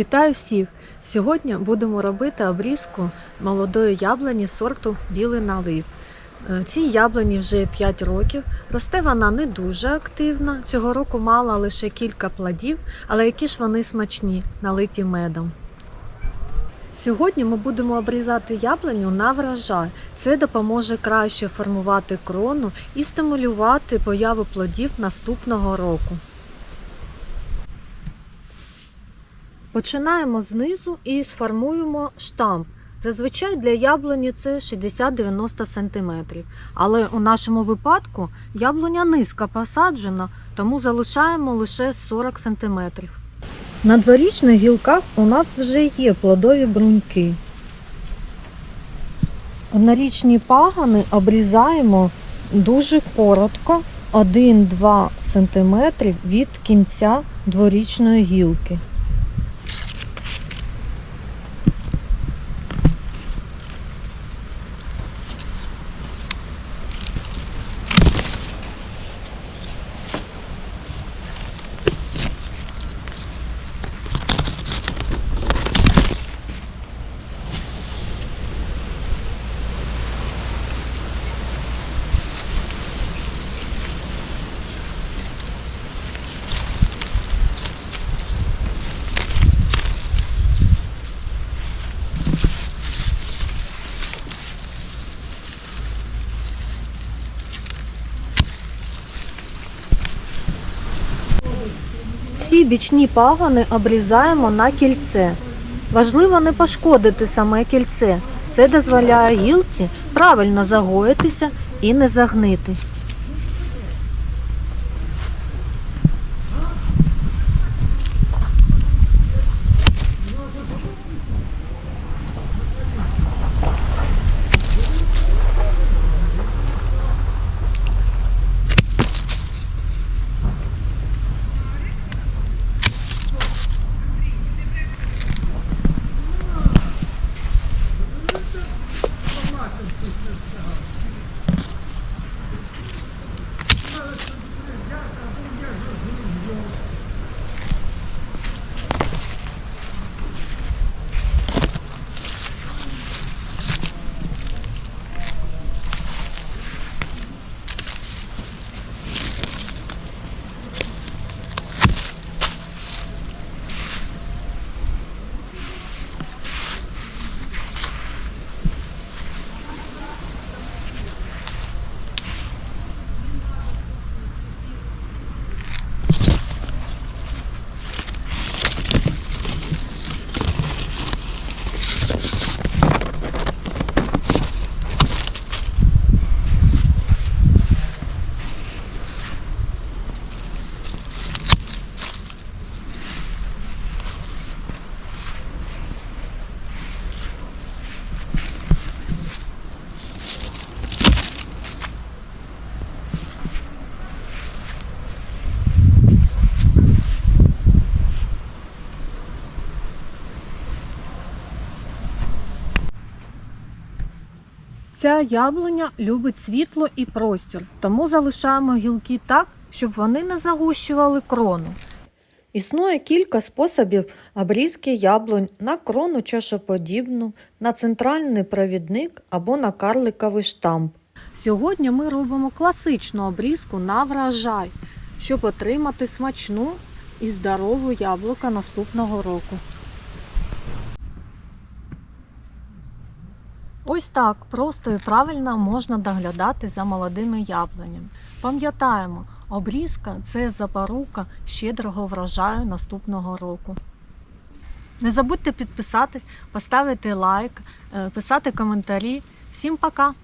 Вітаю всіх! Сьогодні будемо робити обрізку молодої яблуні сорту білий налив. Е, Цій яблуні вже 5 років. Росте вона не дуже активно. Цього року мала лише кілька плодів, але які ж вони смачні, налиті медом. Сьогодні ми будемо обрізати яблуню на врожай. Це допоможе краще формувати крону і стимулювати появу плодів наступного року. Починаємо знизу і сформуємо штамп. Зазвичай для яблуні це 60-90 см. Але у нашому випадку яблуня низько посаджена, тому залишаємо лише 40 см. На дворічних гілках у нас вже є плодові бруньки. Однорічні пагани обрізаємо дуже коротко, 1-2 см від кінця дворічної гілки. Всі бічні пагони обрізаємо на кільце. Важливо не пошкодити саме кільце. Це дозволяє гілці правильно загоїтися і не загнити. Ця яблуня любить світло і простір, тому залишаємо гілки так, щоб вони не загущували крону. Існує кілька способів обрізки яблунь на крону чашоподібну, на центральний провідник або на карликовий штамп. Сьогодні ми робимо класичну обрізку на врожай, щоб отримати смачну і здорову яблука наступного року. Ось так просто і правильно можна доглядати за молодими яблунями. Пам'ятаємо, обрізка це запорука щедрого врожаю наступного року. Не забудьте підписатись, поставити лайк, е, писати коментарі. Всім пока!